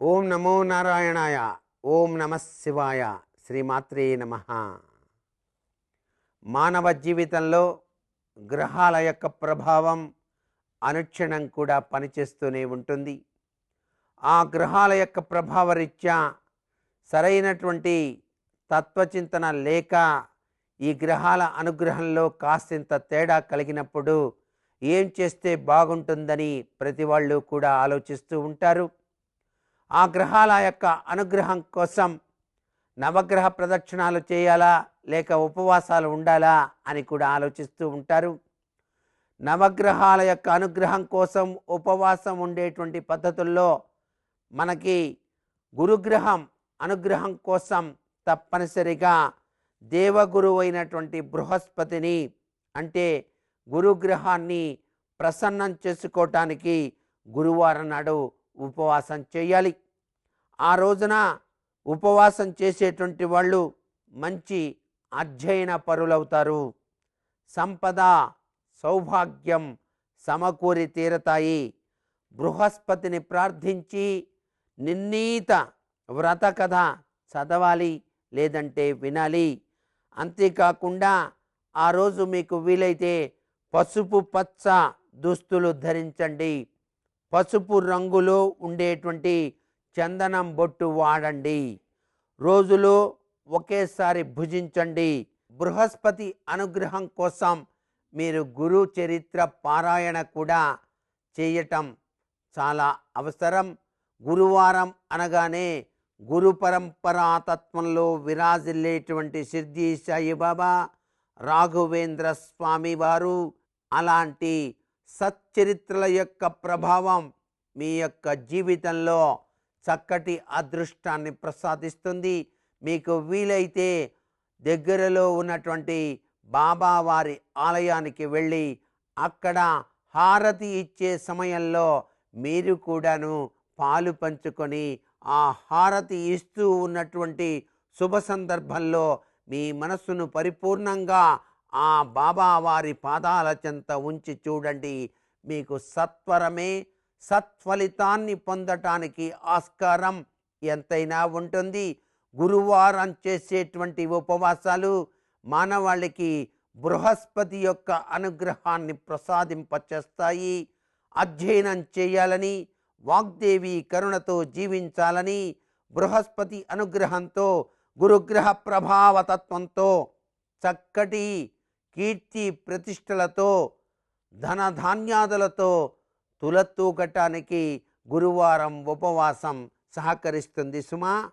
ఓం నమో నారాయణాయ ఓం నమ శివాయ శ్రీమాత్రే నమ. మానవ జీవితంలో గ్రహాల యొక్క ప్రభావం అనుక్షణం కూడా పనిచేస్తూనే ఉంటుంది. ఆ గ్రహాల యొక్క ప్రభావరీత్యా సరైనటువంటి తత్వచింతన లేక ఈ గ్రహాల అనుగ్రహంలో కాసింత తేడా కలిగినప్పుడు ఏం చేస్తే బాగుంటుందని ప్రతి వాళ్ళు కూడా ఆలోచిస్తూ ఉంటారు. ఆ గ్రహాల యొక్క అనుగ్రహం కోసం నవగ్రహ ప్రదక్షిణాలు చేయాలా? లేక ఉపవాసాలు ఉండాలా? అని కూడా ఆలోచిస్తూ ఉంటారు. నవగ్రహాల యొక్క అనుగ్రహం కోసం ఉపవాసం ఉండేటువంటి పద్ధతుల్లో మనకి గురుగ్రహం అనుగ్రహం కోసం తప్పనిసరిగా దేవగురువు అయినటువంటి బృహస్పతిని అంటే గురుగ్రహాన్ని ప్రసన్నం చేసుకోవటానికి గురువారం నాడు ఉపవాసం చేయాలి. ఆ రోజున ఉపవాసం చేసేటువంటి వాళ్ళు మంచి అధ్యయన పరులవుతారు. సంపద సౌభాగ్యం సమకూరి తీరతాయి. బృహస్పతిని ప్రార్థించి నిర్ణీత వ్రత కథ చదవాలి లేదంటే వినాలి. అంతేకాకుండా ఆ రోజు మీకు వీలైతే పసుపు పచ్చ దుస్తులు ధరించండి. పసుపు రంగులో ఉండేటువంటి చందనం బొట్టు వాడండి. రోజులో ఒకేసారి భుజించండి. బృహస్పతి అనుగ్రహం కోసం మీరు గురు చరిత్ర పారాయణ కూడా చేయటం చాలా అవసరం. గురువారం అనగానే గురు పరంపరాతత్వంలో విరాజిల్లేటువంటి సిద్ధి సాయిబాబా రాఘవేంద్ర స్వామి వారు అలాంటి సచ్చరిత్రల యొక్క ప్రభావం మీ యొక్క జీవితంలో చక్కటి అదృష్టాన్ని ప్రసాదిస్తుంది. మీకు వీలైతే దగ్గరలో ఉన్నటువంటి బాబావారి ఆలయానికి వెళ్ళి అక్కడ హారతి ఇచ్చే సమయంలో మీరు కూడాను పాలు పంచుకొని ఆ హారతి ఇస్తూ ఉన్నటువంటి శుభ సందర్భంలో మీ మనస్సును పరిపూర్ణంగా ఆ బాబా వారి పాదాల చెంత ఉంచి చూడండి. మీకు సత్వరమే సత్ఫలితాన్ని పొందటానికి ఆస్కారం ఎంతైనా ఉంటుంది. గురువారం చేసేటువంటి ఉపవాసాలు మానవాళికి బృహస్పతి యొక్క అనుగ్రహాన్ని ప్రసాదింపచేస్తాయి. అధ్యయనం చేయాలని వాగ్దేవి కరుణతో జీవించాలని బృహస్పతి అనుగ్రహంతో గురుగ్రహ ప్రభావతత్వంతో చక్కటి కీర్తి ప్రతిష్టలతో ధనధాన్యాదులతో తులత్తూకటానికి గురువారం ఉపవాసం సహకరిస్తుంది సుమా.